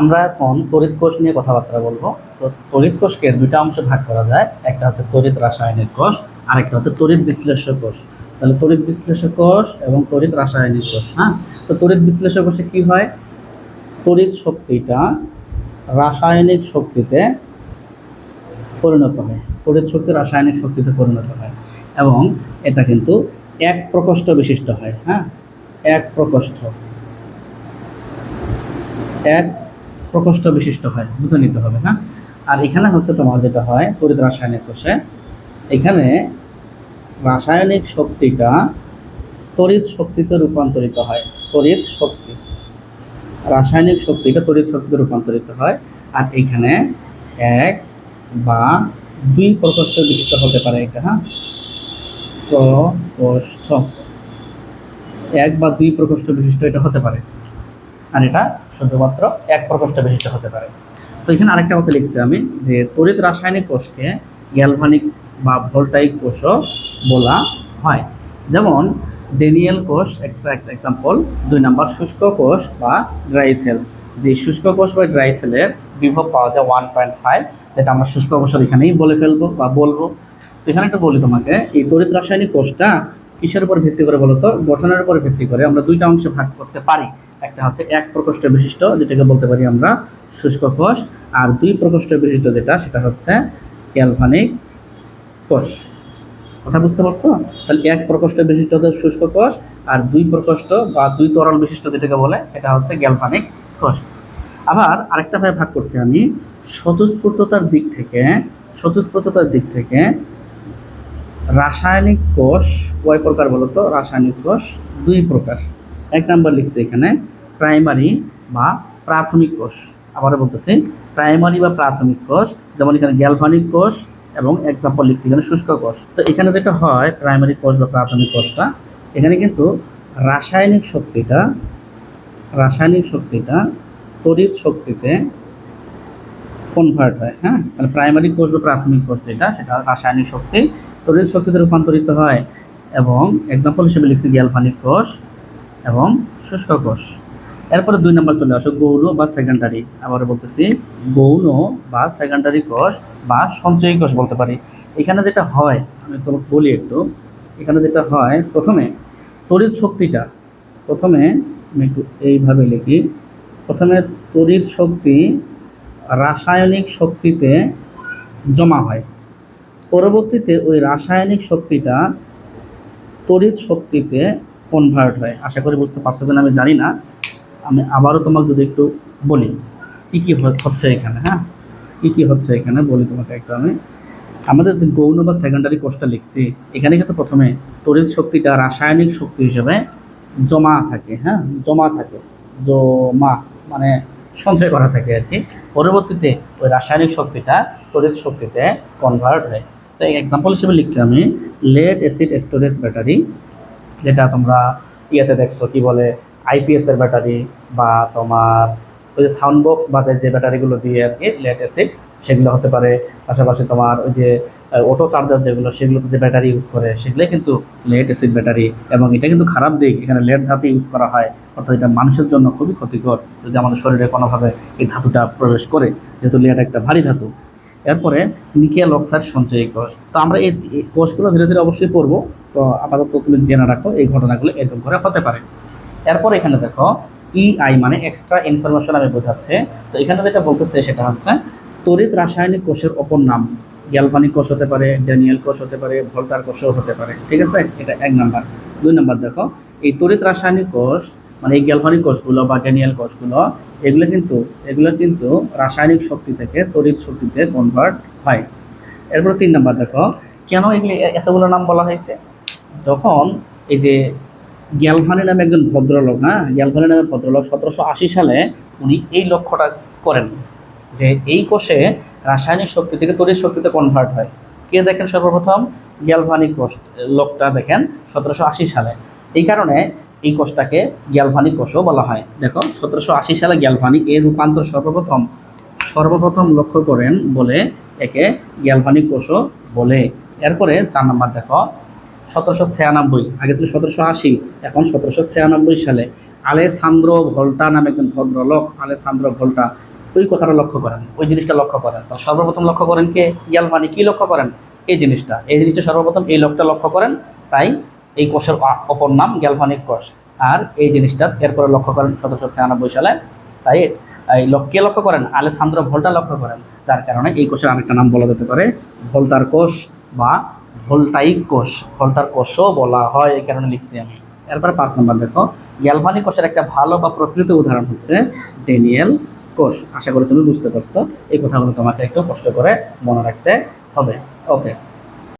আমরা এখন তড়িৎ কোষ নিয়ে কথাবার্তা বলব। তো তড়িৎ কোষকে দুইটা অংশে ভাগ করা যায়, একটা হচ্ছে তড়িৎ রাসায়নিক কোষ আর একটা হচ্ছে তড়িৎ বিশ্লেষক কোষ। তাহলে তড়িৎ বিশ্লেষক কোষ এবং তড়িৎ রাসায়নিক কোষ হ্যাঁ? তো তড়িৎ বিশ্লেষক কোষে কি হয়? তড়িৎ শক্তিটা রাসায়নিক শক্তিতে পরিণত হয়। তড়িৎ শক্তি রাসায়নিক শক্তিতে পরিণত হয় এবং এটা কিন্তু এক প্রকোষ্ঠ বিশিষ্ট হয় হ্যাঁ? এক প্রকোষ্ঠ। এক প্রকোষ্ঠ বিশিষ্ট হয়, বুঝে নিতে হবে হ্যাঁ? আর এখানে হচ্ছে তোমার যেটা হয়, তড়িৎ রাসায়নিক কোষে, এখানে রাসায়নিক শক্তিটা তড়িৎ শক্তিতে রূপান্তরিত হয়, তড়িৎ শক্তি। রাসায়নিক শক্তিটা তড়িৎ শক্তিতে রূপান্তরিত হয়, আর এখানে এক বা দুই প্রকোষ্ঠ বিশিষ্ট হতে পারে এটা হ্যাঁ? প্রকোষ্ঠ। এক বা দুই প্রকোষ্ঠ বিশিষ্ট এটা হতে পারে। আর এটা শুধুমাত্র এক প্রকোষ্ঠ বিশিষ্ট হতে পারে। তো এখানে আরেকটা কথা লিখছি আমি, যে তড়িৎ রাসায়নিক কোষকে গ্যালভানিক বা ভোল্টাইক কোষও বলা হয়। যেমন ডেনিয়েল কোষ, একটা এক্সাম্পল দুই নাম্বার শুষ্ক কোষ বা ড্রাই সেল যে শুষ্ক কোষ বা ড্রাই সেলের বিভব পাওয়া যায় ওয়ান পয়েন্ট ফাইভ যেটা আমরা শুষ্ক কোষের এখানেই বলে ফেলব বা বলব। তো এখানে একটা বলি তোমাকে, এই তড়িৎ রাসায়নিক কোষটা কিসের উপর ভিত্তি করে বলতো? গঠনের উপর ভিত্তি করে আমরা দুইটা অংশে ভাগ করতে পারি। একটা হচ্ছে এক প্রকোষ্ঠ বিশিষ্ট, যেটাকে বলতে পারি আমরা শুষ্ক কোষ, আর দুই প্রকোষ্ঠ বিশিষ্ট যেটা, সেটা হচ্ছে ক্যালভানিক কোষ। কথা বুঝতে পারছ? তাহলে এক প্রকোষ্ঠ বিশিষ্ট হচ্ছে শুষ্ক কোষ, আর দুই প্রকোষ্ঠ বা দুই তরল বিশিষ্ট যেটাকে বলে, সেটা হচ্ছে গ্যালভানিক কোষ। আবার আরেকটা ভাবে ভাগ করছি আমি। স্বতঃস্ফূর্ততার দিক থেকে, স্বতঃস্ফূর্ততার দিক থেকে রাসায়নিক কোষ কয় প্রকার বলতো? রাসায়নিক কোষ দুই প্রকার। এক নাম্বার লিখছে এখানে, প্রাইমারি বা প্রাথমিক কোষ। আবার বলতেছি, প্রাইমারি বা প্রাথমিক কোষ, যেমন এখানে গ্যালভানিক কোষ এবং এক্সাম্পল লিখছি এখানে শুষ্ক কোষ। তো এখানে যেটা হয়, প্রাইমারি কোষ বা প্রাথমিক কোষটা, এখানে কিন্তু রাসায়নিক শক্তিটা রাসায়নিক শক্তিটা, তড়িৎ শক্তিতে কনভার্ট হয় হ্যাঁ? তাহলে প্রাইমারি কোষ বা প্রাথমিক কোষ যেটা, সেটা রাসায়নিক শক্তি তড়িৎ শক্তিতে রূপান্তরিত হয় এবং এক্সাম্পল হিসেবে লিখছি গ্যালভানিক কোষ এবং শুষ্ক কোষ এরপরে দুই নম্বর চলে আসো গৌণ বা সেকেন্ডারি আবার বলতেছি, গৌণ বা সেকেন্ডারি কোষ বা সঞ্চয়ী কোষ বলতে পারি। এখানে যেটা হয়, আমি তোমাকে বলি একটু, এখানে যেটা হয়, প্রথমে তড়িৎ শক্তিটা, প্রথমে আমি একটু এইভাবে লিখি, প্রথমে তড়িৎ শক্তি রাসায়নিক শক্তিতে জমা হয়। পরবর্তীতে ওই রাসায়নিক শক্তিটা তড়িৎ শক্তিতে কনভার্ট হয়। আশা করি বুঝতে পারছ কিনা আমি জানি না। আমি আবারও তোমাকে যদি একটু বলি, কি কি হচ্ছে এখানে হ্যাঁ? কি কি হচ্ছে এখানে বলি তোমাকে একটু আমি। আমাদের যে গৌণ বা সেকেন্ডারি কোষটা লিখছি, এখানে কিন্তু প্রথমে তড়িৎ শক্তিটা রাসায়নিক শক্তি হিসেবে জমা থাকে হ্যাঁ? জমা থাকে। জমা মানে সঞ্চয় করা থাকে আর কি। পরবর্তীতে ওই রাসায়নিক শক্তিটা, তড়িৎ শক্তিতে কনভার্ট হয়। তো এক্সাম্পল হিসেবে লিখছি আমি লেড অ্যাসিড স্টোরেজ ব্যাটারি যেটা তোমরা ইয়েতে দেখছ, কি বলে আইপিএসের ব্যাটারি বা তোমার ওই যে সাউন্ড বক্স বাজে যে ব্যাটারিগুলো দিয়ে আর কি লেট অ্যাসিড সেগুলো হতে পারে। পাশাপাশি তোমার ওই যে অটো চার্জার যেগুলো, সেগুলোতে যে ব্যাটারি ইউজ করে সেগুলো কিন্তু লেড অ্যাসিড ব্যাটারি এবং এটা কিন্তু খারাপ দিক, এখানে লেড ধাতু ইউজ করা হয়, অর্থাৎ এটা মানুষের জন্য খুবই ক্ষতিকর। যদি আমাদের শরীরে কোনোভাবে এই ধাতুটা প্রবেশ করে, যেহেতু লেড একটা ভারী ধাতু। এরপরে নিকেল অক্সাইড সঞ্চয়ী কোষ। তো আমরা এই কোষগুলো ধীরে ধীরে অবশ্যই পড়ব। তো আপাতত তুমি জেনে রাখো, এই ঘটনাগুলো এরকম করে হতে পারে। এরপর এখানে দেখো ইআই মানে এক্সট্রা ইনফরমেশন আমি বোঝাচ্ছে। তো এখানে যেটা বলতেছে সেটা হচ্ছে, তড়িৎ রাসায়নিক কোষের অপর নাম গ্যালভানিক কোষ হতে পারে, ড্যানিয়েল কোষ হতে পারে, ভোল্টার কোষও হতে পারে, ঠিক আছে? এটা এক নাম্বার। দুই নাম্বার দেখো, এই তড়িৎ রাসায়নিক কোষ মানে এই গ্যালভানিক কোষগুলো বা ড্যানিয়েল কোষগুলো, এগুলো কিন্তু এগুলো কিন্তু রাসায়নিক শক্তি থেকে তড়িৎ শক্তিতে কনভার্ট হয়। এরপর তিন নাম্বার দেখো, কেন এগুলি এতগুলো নাম বলা হয়েছে? যখন এই যে গ্যালভানি নামে একজন ভদ্রলোক হ্যাঁ? গ্যালভানি নামে ভদ্রলোক সতেরোশো আশি সালে উনি এই লক্ষ্যটা করেন যে এই কোষে রাসায়নিক শক্তি থেকে তড়িৎ শক্তিতে কনভার্ট হয়। কে দেখেন সর্বপ্রথম? গ্যালভানিক কোষ, লোকটা দেখেন সতেরোশো আশি সালে। এই কারণে এই কোষটাকে গ্যালভানিক কোষও বলা হয়। দেখো, সতেরোশো আশি সালে গ্যালভানিক এর রূপান্তর সর্বপ্রথম। সর্বপ্রথম লক্ষ্য করেন বলে একে গ্যালভানিক কোষও বলে। এরপরে চার নম্বর দেখো সতেরোশো ছিয়ানব্বই, আগে ছিল সতেরোশো আশি, এখন সতেরোশো ছিয়ানব্বই সালে আলেসান্দ্রো ভোল্টা নামে একজন ভদ্রলোক আলেসান্দ্রো ভোল্টা ওই কথাটা লক্ষ্য করেন, ওই জিনিসটা লক্ষ্য করেন। তাহলে সর্বপ্রথম লক্ষ্য করেন কে? ইয়ালমানি কি লক্ষ্য করেন? এই জিনিসটা এই জিনিসটা সর্বপ্রথম এই লোকটা লক্ষ্য করেন, তাই এই কোষের অপর নাম গ্যালভানিক কোষ। আর এই জিনিসটা এরপরে লক্ষ্য করেন সতেরোশো ছিয়ানব্বই সালে, তাই এই লোক কে লক্ষ্য করেন? আলেসান্দ্রো ভোল্টা লক্ষ্য করেন, যার কারণে এই কোষের আরেকটা নাম বলা যেতে পারে ভোল্টার কোষ বা ভোল্টাইক কোষ, ভোল্টার কোষও বলা হয় এই কারণে লিখছি আমি। এরপরে পাঁচ নম্বর দেখো। গ্যালভানিক কোষের একটা ভালো বা প্রকৃত উদাহরণ হচ্ছে ডেনিয়েল কোষ। আশা করি তুমি বুঝতে পারছ। এই কথাগুলো তোমাকে একটু কষ্ট করে মনে রাখতে হবে। ওকে।